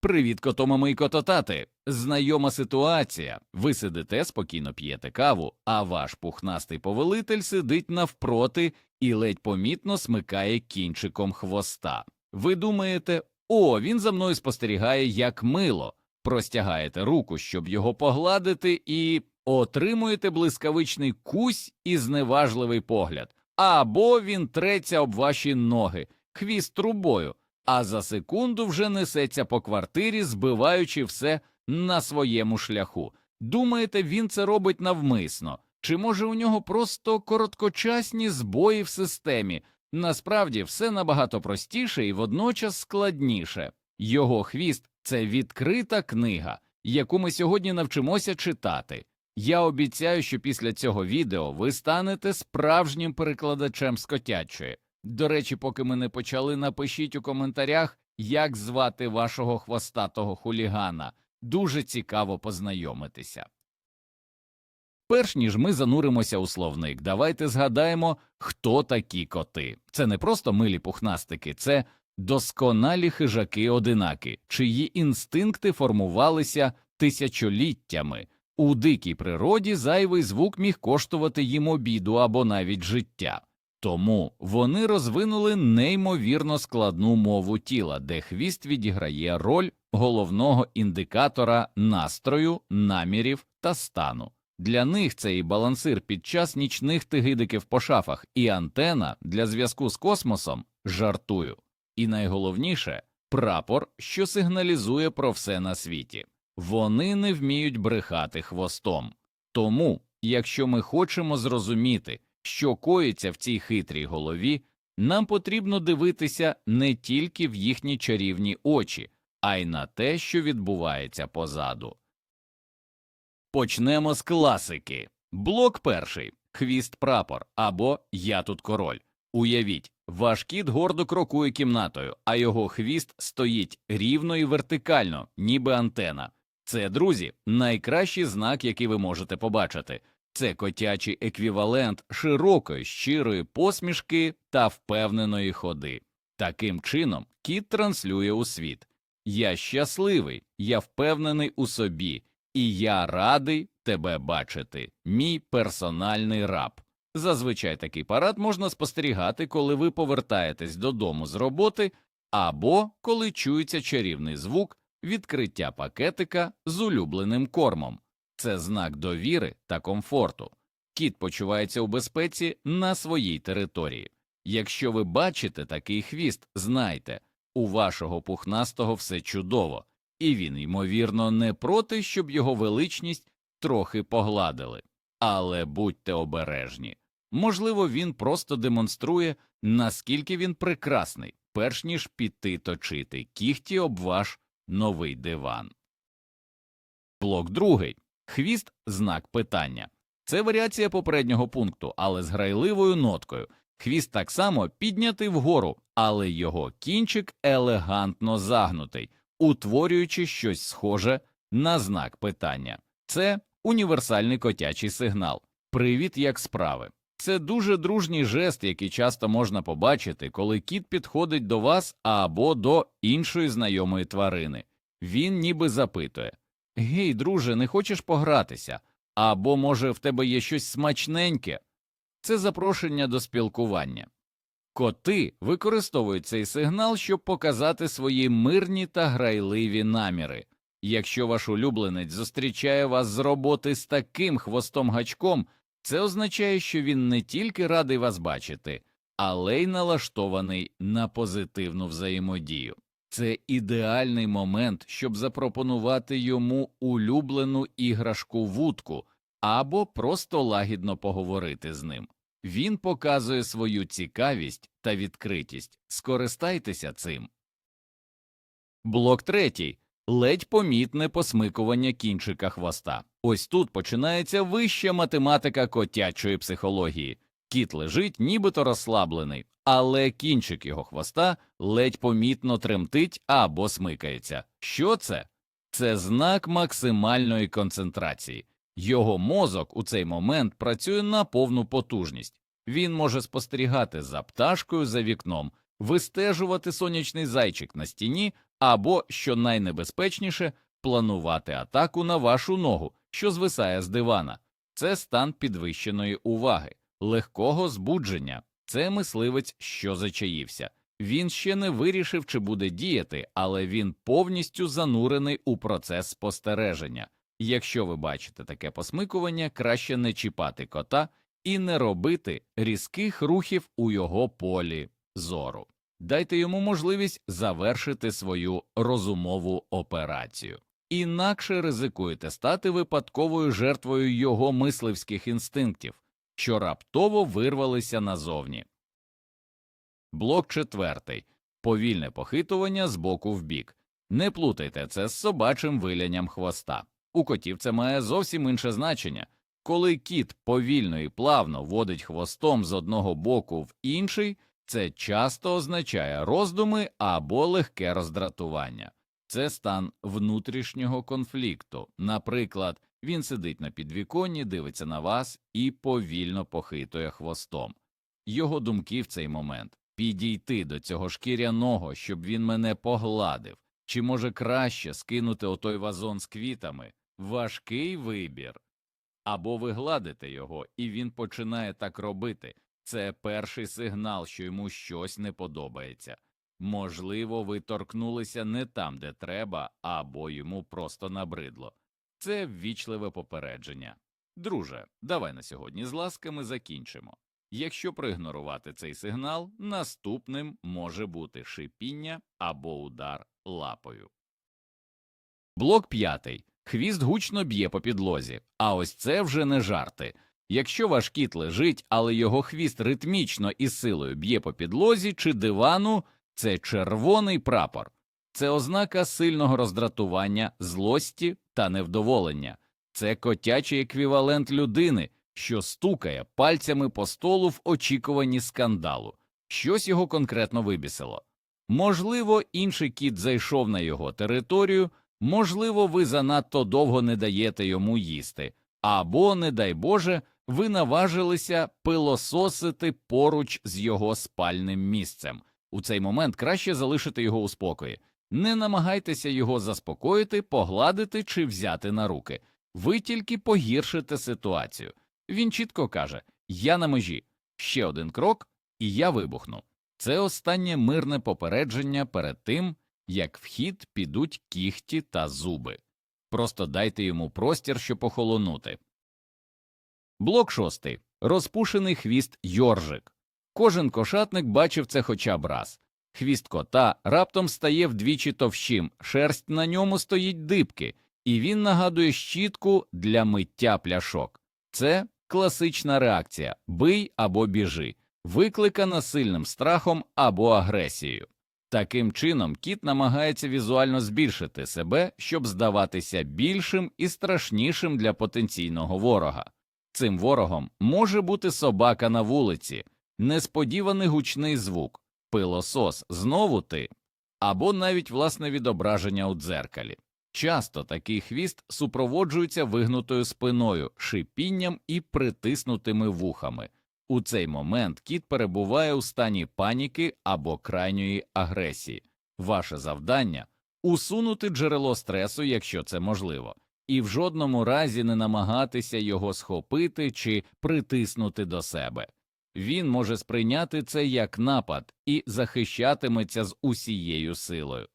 Привіт, котомами і кототати! Знайома ситуація. Ви сидите, спокійно п'єте каву, а ваш пухнастий повелитель сидить навпроти і ледь помітно смикає кінчиком хвоста. Ви думаєте, о, він за мною спостерігає як мило. Простягаєте руку, щоб його погладити, і отримуєте блискавичний кусь і зневажливий погляд. Або він треться об ваші ноги, хвіст трубою, а за секунду вже несеться по квартирі, збиваючи все на своєму шляху. Думаєте, він це робить навмисно? Чи може у нього просто короткочасні збої в системі? Насправді все набагато простіше і водночас складніше. Його хвіст це відкрита книга, яку ми сьогодні навчимося читати. Я обіцяю, що після цього відео ви станете справжнім перекладачем з котячої. До речі, поки ми не почали, напишіть у коментарях, як звати вашого хвостатого хулігана. Дуже цікаво познайомитися. Перш ніж ми зануримося у словник, давайте згадаємо, хто такі коти. Це не просто милі пухнастики, це досконалі хижаки одинаки, чиї інстинкти формувалися тисячоліттями. У дикій природі зайвий звук міг коштувати їм обіду або навіть життя. Тому вони розвинули неймовірно складну мову тіла, де хвіст відіграє роль головного індикатора настрою, намірів та стану. Для них це і балансир під час нічних тигидиків по шафах, і антена для зв'язку з космосом жартую. І найголовніше прапор, що сигналізує про все на світі. Вони не вміють брехати хвостом. Тому, якщо ми хочемо зрозуміти, що коїться в цій хитрій голові, нам потрібно дивитися не тільки в їхні чарівні очі, а й на те, що відбувається позаду. Почнемо з класики. Блок перший хвіст прапор або Я тут король. Уявіть, ваш кіт гордо крокує кімнатою, а його хвіст стоїть рівно і вертикально, ніби антена. Це, друзі, найкращий знак, який ви можете побачити. Це котячий еквівалент широкої, щирої посмішки та впевненої ходи. Таким чином, кіт транслює у світ. Я щасливий, я впевнений у собі, і я радий тебе бачити, мій персональний раб. Зазвичай такий парад можна спостерігати, коли ви повертаєтесь додому з роботи, або коли чується чарівний звук відкриття пакетика з улюбленим кормом. Це знак довіри та комфорту. Кіт почувається у безпеці на своїй території. Якщо ви бачите такий хвіст, знайте, у вашого пухнастого все чудово, і він, ймовірно, не проти, щоб його величність трохи погладили. Але будьте обережні. Можливо, він просто демонструє, наскільки він прекрасний, перш ніж піти точити кіхті об ваш новий диван. Блок другий. Хвіст знак питання. Це варіація попереднього пункту, але з грайливою ноткою. Хвіст так само піднятий вгору, але його кінчик елегантно загнутий, утворюючи щось схоже на знак питання. Це універсальний котячий сигнал. Привіт, як справи. Це дуже дружній жест, який часто можна побачити, коли кіт підходить до вас або до іншої знайомої тварини. Він ніби запитує Гей, друже, не хочеш погратися? Або, може, в тебе є щось смачненьке? Це запрошення до спілкування. Коти використовують цей сигнал, щоб показати свої мирні та грайливі наміри. Якщо ваш улюбленець зустрічає вас з роботи з таким хвостом гачком, це означає, що він не тільки радий вас бачити, але й налаштований на позитивну взаємодію. Це ідеальний момент, щоб запропонувати йому улюблену іграшку вудку або просто лагідно поговорити з ним. Він показує свою цікавість та відкритість. Скористайтеся цим. Блок третій. Ледь помітне посмикування кінчика хвоста. Ось тут починається вища математика котячої психології. Кіт лежить, нібито розслаблений, але кінчик його хвоста ледь помітно тремтить або смикається. Що це? Це знак максимальної концентрації. Його мозок у цей момент працює на повну потужність. Він може спостерігати за пташкою за вікном, вистежувати сонячний зайчик на стіні або, що найнебезпечніше, планувати атаку на вашу ногу, що звисає з дивана. Це стан підвищеної уваги, легкого збудження. Це мисливець, що зачаївся. Він ще не вирішив, чи буде діяти, але він повністю занурений у процес спостереження. Якщо ви бачите таке посмикування, краще не чіпати кота і не робити різких рухів у його полі зору. Дайте йому можливість завершити свою розумову операцію. Інакше ризикуєте стати випадковою жертвою його мисливських інстинктів, що раптово вирвалися назовні. Блок четвертий повільне похитування з боку в бік. Не плутайте це з собачим вилянням хвоста. У котів це має зовсім інше значення. Коли кіт повільно і плавно водить хвостом з одного боку в інший, це часто означає роздуми або легке роздратування. Це стан внутрішнього конфлікту. Наприклад, він сидить на підвіконні, дивиться на вас і повільно похитує хвостом. Його думки в цей момент підійти до цього шкіряного, щоб він мене погладив, чи може краще скинути отой вазон з квітами важкий вибір. Або ви гладите його, і він починає так робити. Це перший сигнал, що йому щось не подобається. Можливо, ви торкнулися не там, де треба, або йому просто набридло. Це ввічливе попередження. Друже, давай на сьогодні з ласками закінчимо. Якщо проігнорувати цей сигнал, наступним може бути шипіння або удар лапою. Блок п'ятий. Хвіст гучно б'є по підлозі, а ось це вже не жарти. Якщо ваш кіт лежить, але його хвіст ритмічно і силою б'є по підлозі чи дивану, це червоний прапор, це ознака сильного роздратування, злості та невдоволення, це котячий еквівалент людини, що стукає пальцями по столу в очікуванні скандалу, щось його конкретно вибісило. Можливо, інший кіт зайшов на його територію, можливо, ви занадто довго не даєте йому їсти, або, не дай Боже, ви наважилися пилососити поруч з його спальним місцем. У цей момент краще залишити його у спокої. Не намагайтеся його заспокоїти, погладити чи взяти на руки. Ви тільки погіршите ситуацію. Він чітко каже: Я на межі, ще один крок, і я вибухну. Це останнє мирне попередження перед тим, як в хід підуть кіхті та зуби. Просто дайте йому простір, щоб охолонути. Блок шостий. Розпушений хвіст Йоржик. Кожен кошатник бачив це хоча б раз. Хвіст кота раптом стає вдвічі товщим, шерсть на ньому стоїть дибки, і він нагадує щітку для миття пляшок. Це класична реакція. Бий або біжи, викликана сильним страхом або агресією. Таким чином, кіт намагається візуально збільшити себе, щоб здаватися більшим і страшнішим для потенційного ворога. Цим ворогом може бути собака на вулиці, несподіваний гучний звук, пилосос знову ти, або навіть власне відображення у дзеркалі. Часто такий хвіст супроводжується вигнутою спиною, шипінням і притиснутими вухами. У цей момент кіт перебуває у стані паніки або крайньої агресії. Ваше завдання усунути джерело стресу, якщо це можливо, і в жодному разі не намагатися його схопити чи притиснути до себе. Він може сприйняти це як напад і захищатиметься з усією силою.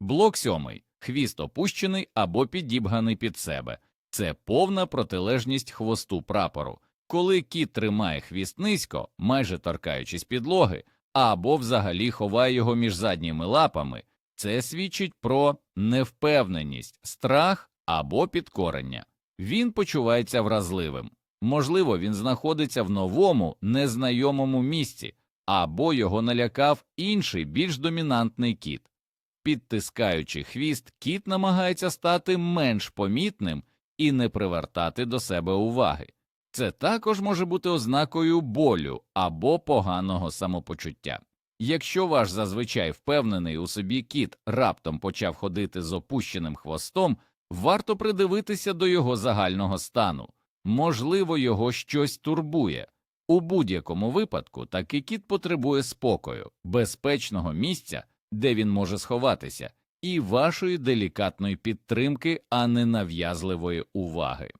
Блок сьомий хвіст опущений або підібганий під себе. Це повна протилежність хвосту прапору. Коли кіт тримає хвіст низько, майже торкаючись підлоги, або взагалі ховає його між задніми лапами, це свідчить про невпевненість, страх або підкорення. Він почувається вразливим. Можливо, він знаходиться в новому, незнайомому місці, або його налякав інший більш домінантний кіт. Підтискаючи хвіст, кіт намагається стати менш помітним і не привертати до себе уваги. Це також може бути ознакою болю або поганого самопочуття. Якщо ваш зазвичай впевнений у собі кіт раптом почав ходити з опущеним хвостом, варто придивитися до його загального стану. Можливо, його щось турбує. У будь-якому випадку такий кіт потребує спокою, безпечного місця, де він може сховатися, і вашої делікатної підтримки, а не нав'язливої уваги.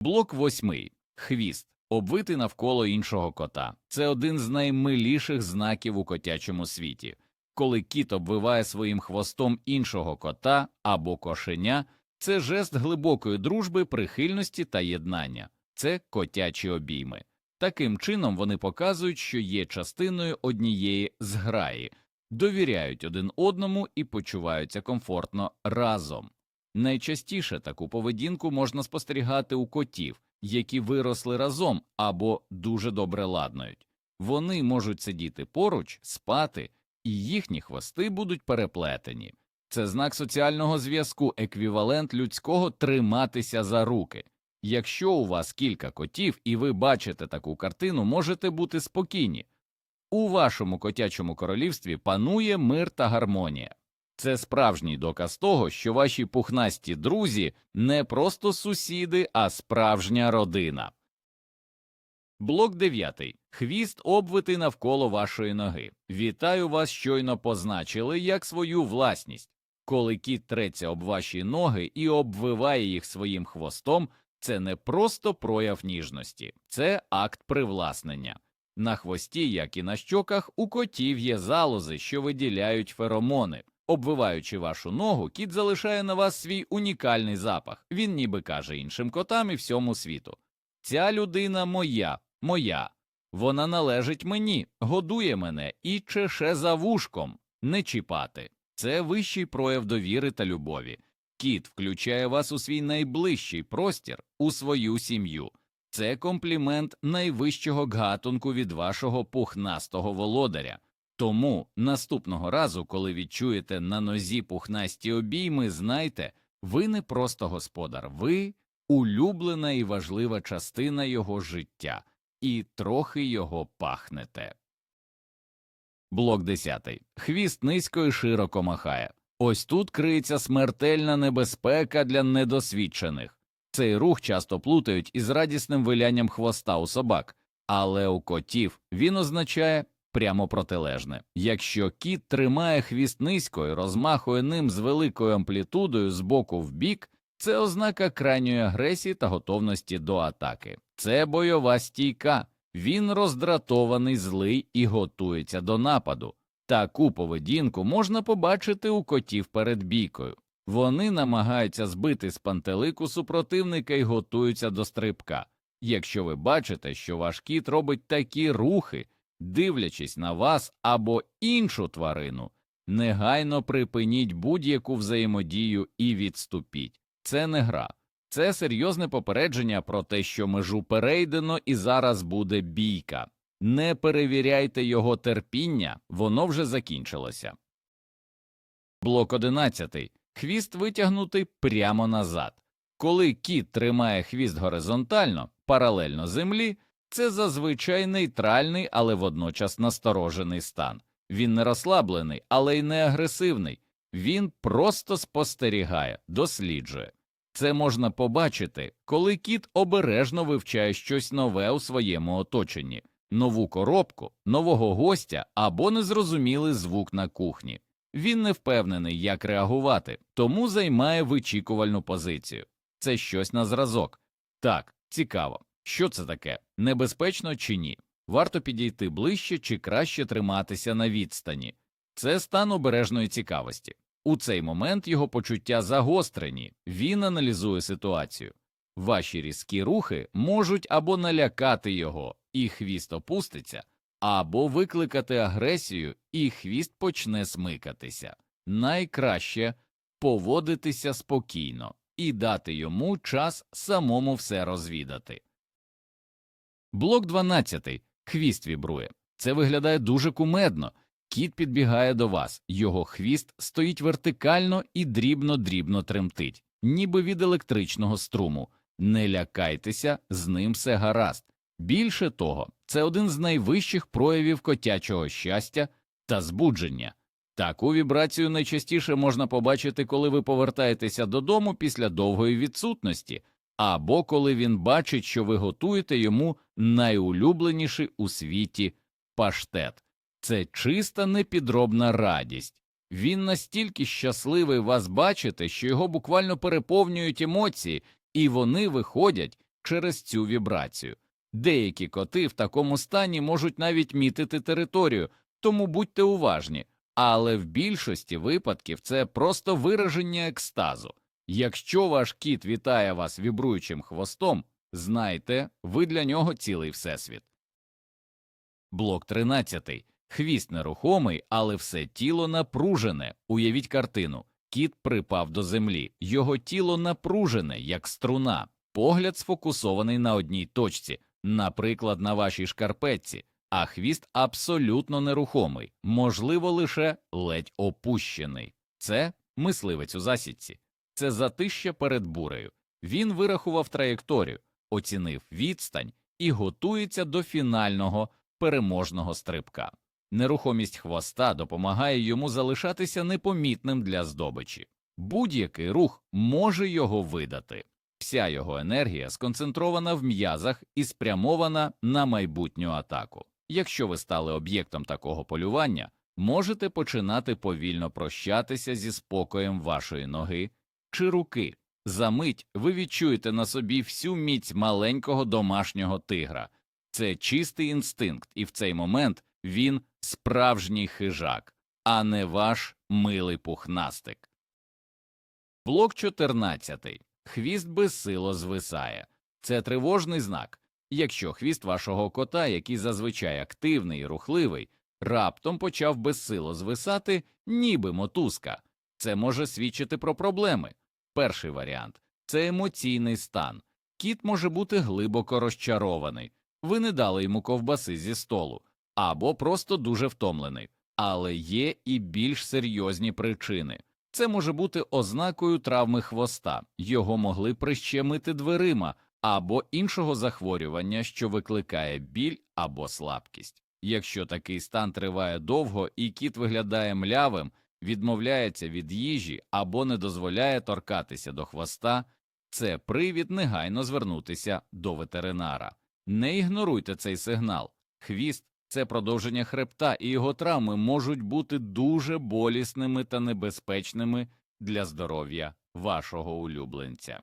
Блок восьмий. Хвіст. Обвити навколо іншого кота. Це один з наймиліших знаків у котячому світі. Коли кіт обвиває своїм хвостом іншого кота або кошеня, це жест глибокої дружби, прихильності та єднання. Це котячі обійми. Таким чином вони показують, що є частиною однієї зграї, довіряють один одному і почуваються комфортно разом. Найчастіше таку поведінку можна спостерігати у котів, які виросли разом або дуже добре ладнають. Вони можуть сидіти поруч, спати, і їхні хвости будуть переплетені. Це знак соціального зв'язку, еквівалент людського триматися за руки. Якщо у вас кілька котів і ви бачите таку картину, можете бути спокійні. У вашому котячому королівстві панує мир та гармонія. Це справжній доказ того, що ваші пухнасті друзі не просто сусіди, а справжня родина. Блок 9. Хвіст обвитий навколо вашої ноги. Вітаю вас щойно позначили як свою власність. Коли кіт треться об ваші ноги і обвиває їх своїм хвостом, це не просто прояв ніжності, це акт привласнення. На хвості, як і на щоках, у котів є залози, що виділяють феромони. Обвиваючи вашу ногу, кіт залишає на вас свій унікальний запах. Він ніби каже іншим котам і всьому світу. Ця людина моя, моя. Вона належить мені, годує мене і чеше за вушком, не чіпати. Це вищий прояв довіри та любові. Кіт включає вас у свій найближчий простір, у свою сім'ю. Це комплімент найвищого гатунку від вашого пухнастого володаря. Тому наступного разу, коли відчуєте на нозі пухнасті обійми, знайте, ви не просто господар, ви улюблена і важлива частина його життя, і трохи його пахнете. Блок 10. Хвіст низько і широко махає. Ось тут криється смертельна небезпека для недосвідчених. Цей рух часто плутають із радісним вилянням хвоста у собак, але у котів він означає прямо протилежне. Якщо кіт тримає хвіст низько і розмахує ним з великою амплітудою з боку в бік, це ознака крайньої агресії та готовності до атаки. Це бойова стійка. Він роздратований, злий і готується до нападу. Таку поведінку можна побачити у котів перед бійкою. Вони намагаються збити з пантелику супротивника і готуються до стрибка. Якщо ви бачите, що ваш кіт робить такі рухи, дивлячись на вас або іншу тварину, негайно припиніть будь-яку взаємодію і відступіть. Це не гра, це серйозне попередження про те, що межу перейдено і зараз буде бійка. Не перевіряйте його терпіння, воно вже закінчилося. Блок 11. Хвіст витягнутий прямо назад. Коли кіт тримає хвіст горизонтально, паралельно землі, це зазвичай нейтральний, але водночас насторожений стан. Він не розслаблений, але й не агресивний. Він просто спостерігає, досліджує. Це можна побачити, коли кіт обережно вивчає щось нове у своєму оточенні, нову коробку, нового гостя або незрозумілий звук на кухні. Він не впевнений, як реагувати, тому займає вичікувальну позицію. Це щось на зразок. Так, цікаво. Що це таке? Небезпечно чи ні? Варто підійти ближче чи краще триматися на відстані. Це стан обережної цікавості. У цей момент його почуття загострені, він аналізує ситуацію. Ваші різкі рухи можуть або налякати його, і хвіст опуститься, або викликати агресію, і хвіст почне смикатися. Найкраще поводитися спокійно і дати йому час самому все розвідати. Блок 12. Хвіст вібрує. Це виглядає дуже кумедно. Кіт підбігає до вас, його хвіст стоїть вертикально і дрібно-дрібно тремтить, ніби від електричного струму. Не лякайтеся, з ним все гаразд. Більше того, це один з найвищих проявів котячого щастя та збудження. Таку вібрацію найчастіше можна побачити, коли ви повертаєтеся додому після довгої відсутності, або коли він бачить, що ви готуєте йому найулюбленіший у світі паштет. Це чиста непідробна радість. Він настільки щасливий вас бачити, що його буквально переповнюють емоції, і вони виходять через цю вібрацію. Деякі коти в такому стані можуть навіть мітити територію, тому будьте уважні, але в більшості випадків це просто вираження екстазу. Якщо ваш кіт вітає вас вібруючим хвостом, знайте, ви для нього цілий всесвіт. Блок 13. Хвіст нерухомий, але все тіло напружене. Уявіть картину. Кіт припав до землі, його тіло напружене, як струна, погляд сфокусований на одній точці, наприклад, на вашій шкарпетці, а хвіст абсолютно нерухомий, можливо, лише ледь опущений. Це мисливець у засідці, це затища перед бурею. Він вирахував траєкторію, оцінив відстань і готується до фінального переможного стрибка. Нерухомість хвоста допомагає йому залишатися непомітним для здобичі. Будь-який рух може його видати. Вся його енергія сконцентрована в м'язах і спрямована на майбутню атаку. Якщо ви стали об'єктом такого полювання, можете починати повільно прощатися зі спокоєм вашої ноги чи руки. За мить ви відчуєте на собі всю міць маленького домашнього тигра. Це чистий інстинкт, і в цей момент він справжній хижак, а не ваш милий пухнастик. Блок 14. Хвіст безсило звисає. Це тривожний знак. Якщо хвіст вашого кота, який зазвичай активний і рухливий, раптом почав безсило звисати, ніби мотузка, це може свідчити про проблеми. Перший варіант це емоційний стан. Кіт може бути глибоко розчарований, ви не дали йому ковбаси зі столу, або просто дуже втомлений. Але є і більш серйозні причини. Це може бути ознакою травми хвоста, його могли прищемити дверима або іншого захворювання, що викликає біль або слабкість. Якщо такий стан триває довго і кіт виглядає млявим, відмовляється від їжі або не дозволяє торкатися до хвоста, це привід негайно звернутися до ветеринара. Не ігноруйте цей сигнал. Хвіст це продовження хребта, і його травми можуть бути дуже болісними та небезпечними для здоров'я вашого улюбленця.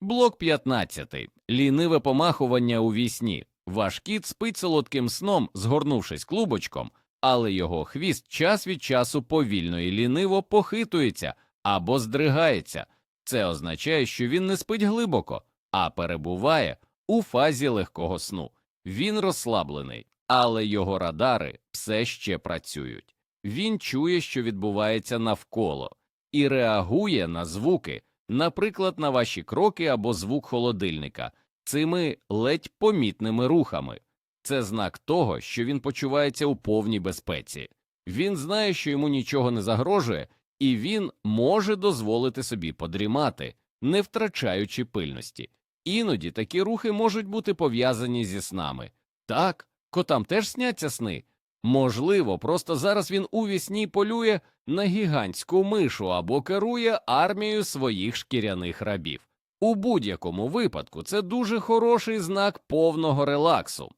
Блок 15. Ліниве помахування у вісні. Ваш кіт спить солодким сном, згорнувшись клубочком, але його хвіст час від часу повільно і ліниво похитується або здригається. Це означає, що він не спить глибоко, а перебуває у фазі легкого сну. Він розслаблений, але його радари все ще працюють. Він чує, що відбувається навколо, і реагує на звуки, наприклад, на ваші кроки або звук холодильника, цими ледь помітними рухами. Це знак того, що він почувається у повній безпеці. Він знає, що йому нічого не загрожує, і він може дозволити собі подрімати, не втрачаючи пильності. Іноді такі рухи можуть бути пов'язані зі снами. Так, котам теж сняться сни. Можливо, просто зараз він у вісні полює на гігантську мишу або керує армією своїх шкіряних рабів. У будь-якому випадку це дуже хороший знак повного релаксу.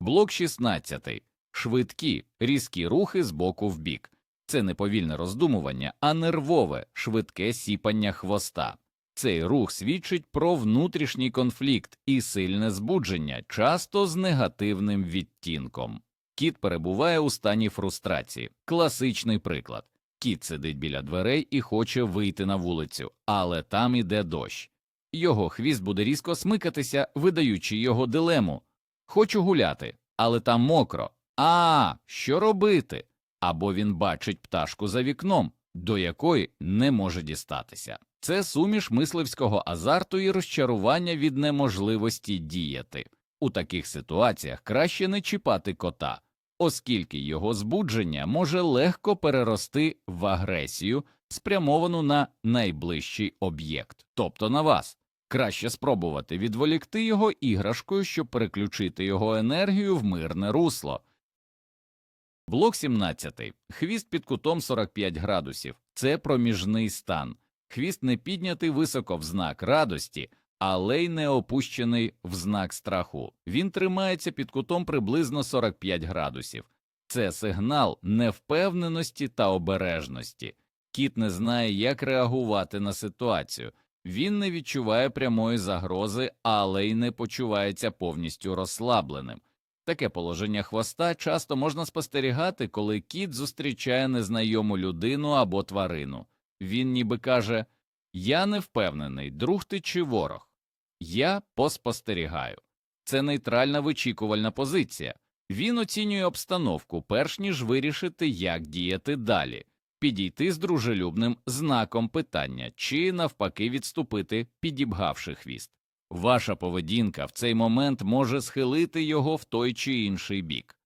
Блок 16. Швидкі, різкі рухи з боку в бік. Це не повільне роздумування, а нервове, швидке сіпання хвоста. Цей рух свідчить про внутрішній конфлікт і сильне збудження, часто з негативним відтінком. Кіт перебуває у стані фрустрації. Класичний приклад. Кіт сидить біля дверей і хоче вийти на вулицю, але там іде дощ. Його хвіст буде різко смикатися, видаючи його дилему. Хочу гуляти, але там мокро. А, що робити? Або він бачить пташку за вікном, до якої не може дістатися. Це суміш мисливського азарту і розчарування від неможливості діяти. У таких ситуаціях краще не чіпати кота, оскільки його збудження може легко перерости в агресію, спрямовану на найближчий об'єкт, тобто на вас. Краще спробувати відволікти його іграшкою, щоб переключити його енергію в мирне русло. Блок 17. Хвіст під кутом 45 градусів. Це проміжний стан. Хвіст не піднятий високо в знак радості, але й не опущений в знак страху. Він тримається під кутом приблизно 45 градусів. Це сигнал невпевненості та обережності. Кіт не знає, як реагувати на ситуацію. Він не відчуває прямої загрози, але й не почувається повністю розслабленим. Таке положення хвоста часто можна спостерігати, коли кіт зустрічає незнайому людину або тварину. Він ніби каже Я не впевнений, друг ти чи ворог. Я поспостерігаю. Це нейтральна вичікувальна позиція. Він оцінює обстановку, перш ніж вирішити, як діяти далі, підійти з дружелюбним знаком питання чи навпаки відступити, підібгавши хвіст. Ваша поведінка в цей момент може схилити його в той чи інший бік.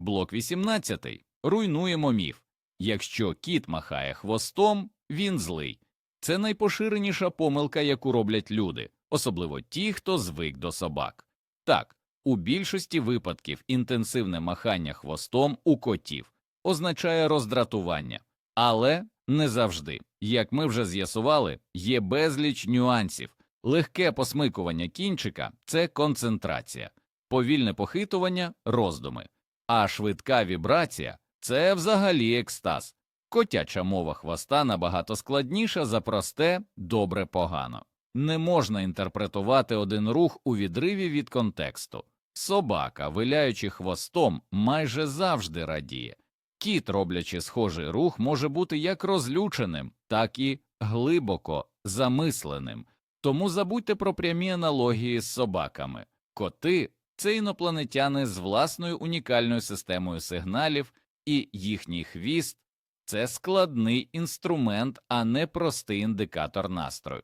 Блок 18. Руйнуємо міф. Якщо кіт махає хвостом, він злий. Це найпоширеніша помилка, яку роблять люди, особливо ті, хто звик до собак. Так, у більшості випадків інтенсивне махання хвостом у котів означає роздратування, але не завжди. Як ми вже з'ясували, є безліч нюансів. Легке посмикування кінчика це концентрація, повільне похитування роздуми, а швидка вібрація це взагалі екстаз. Котяча мова хвоста набагато складніша за просте добре погано. Не можна інтерпретувати один рух у відриві від контексту. Собака, виляючи хвостом, майже завжди радіє. Кіт, роблячи схожий рух, може бути як розлюченим, так і глибоко замисленим. Тому забудьте про прямі аналогії з собаками. Коти це інопланетяни з власною унікальною системою сигналів, і їхній хвіст це складний інструмент, а не простий індикатор настрою.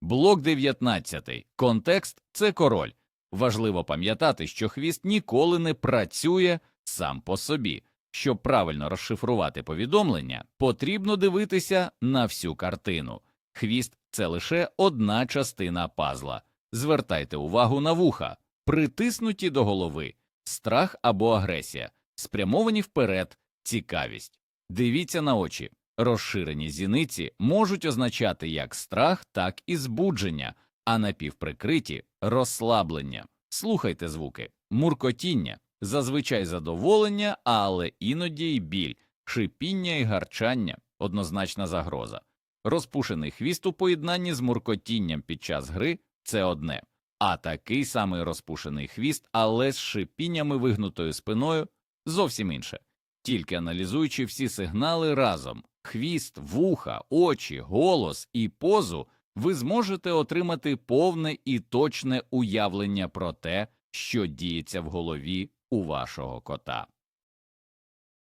Блок 19. Контекст це король. Важливо пам'ятати, що хвіст ніколи не працює сам по собі. Щоб правильно розшифрувати повідомлення, потрібно дивитися на всю картину. Хвіст це лише одна частина пазла. Звертайте увагу на вуха, притиснуті до голови, страх або агресія, спрямовані вперед, цікавість. Дивіться на очі. Розширені зіниці можуть означати як страх, так і збудження, а напівприкриті розслаблення. Слухайте звуки, муркотіння, зазвичай задоволення, але іноді й біль, шипіння і гарчання однозначна загроза. Розпушений хвіст у поєднанні з муркотінням під час гри це одне, а такий самий розпушений хвіст, але з шипіннями вигнутою спиною зовсім інше. Тільки аналізуючи всі сигнали разом хвіст, вуха, очі, голос і позу, ви зможете отримати повне і точне уявлення про те, що діється в голові у вашого кота.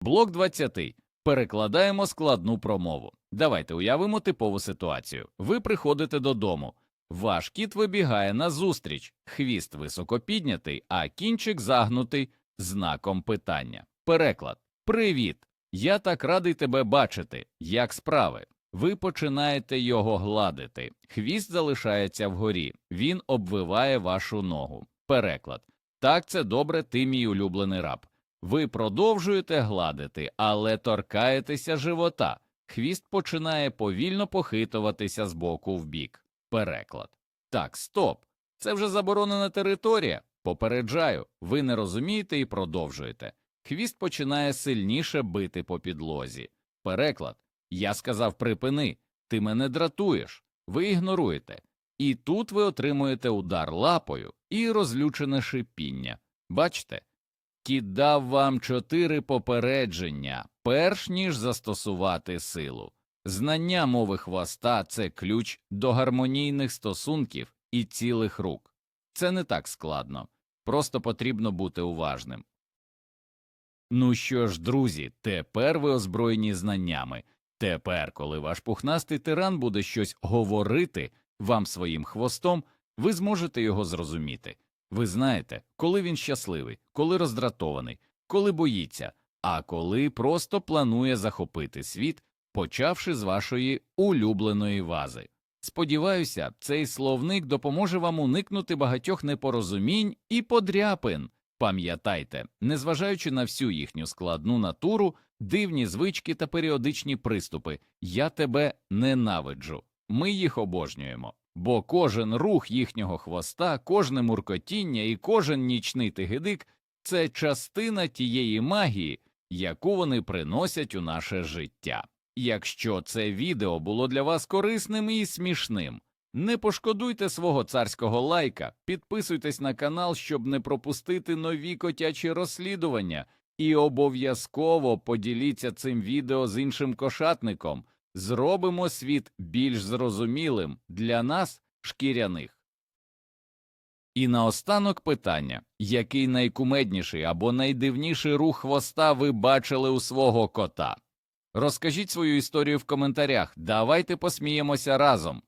Блок 20. Перекладаємо складну промову. Давайте уявимо типову ситуацію. Ви приходите додому. Ваш кіт вибігає назустріч, хвіст високо піднятий, а кінчик загнутий знаком питання. Переклад Привіт! Я так радий тебе бачити. Як справи? Ви починаєте його гладити. Хвіст залишається вгорі, він обвиває вашу ногу. Переклад Так, це добре, ти мій улюблений раб. Ви продовжуєте гладити, але торкаєтеся живота. Хвіст починає повільно похитуватися з боку в бік. Переклад. Так, стоп. Це вже заборонена територія. Попереджаю, ви не розумієте і продовжуєте. Хвіст починає сильніше бити по підлозі. Переклад. Я сказав припини, ти мене дратуєш, ви ігноруєте. І тут ви отримуєте удар лапою і розлючене шипіння. Бачите? Кіт дав вам чотири попередження, перш ніж застосувати силу. Знання мови хвоста це ключ до гармонійних стосунків і цілих рук. Це не так складно, просто потрібно бути уважним. Ну що ж, друзі, тепер ви озброєні знаннями. Тепер, коли ваш пухнастий тиран буде щось говорити вам своїм хвостом, ви зможете його зрозуміти. Ви знаєте, коли він щасливий, коли роздратований, коли боїться, а коли просто планує захопити світ, почавши з вашої улюбленої вази. Сподіваюся, цей словник допоможе вам уникнути багатьох непорозумінь і подряпин. Пам'ятайте, незважаючи на всю їхню складну натуру, дивні звички та періодичні приступи, я тебе ненавиджу. Ми їх обожнюємо, бо кожен рух їхнього хвоста, кожне муркотіння і кожен нічний тигидик це частина тієї магії, яку вони приносять у наше життя. Якщо це відео було для вас корисним і смішним, не пошкодуйте свого царського лайка, підписуйтесь на канал, щоб не пропустити нові котячі розслідування, і обов'язково поділіться цим відео з іншим кошатником. Зробимо світ більш зрозумілим для нас, шкіряних. І наостанок питання, який найкумедніший або найдивніший рух хвоста ви бачили у свого кота? Розкажіть свою історію в коментарях, давайте посміємося разом.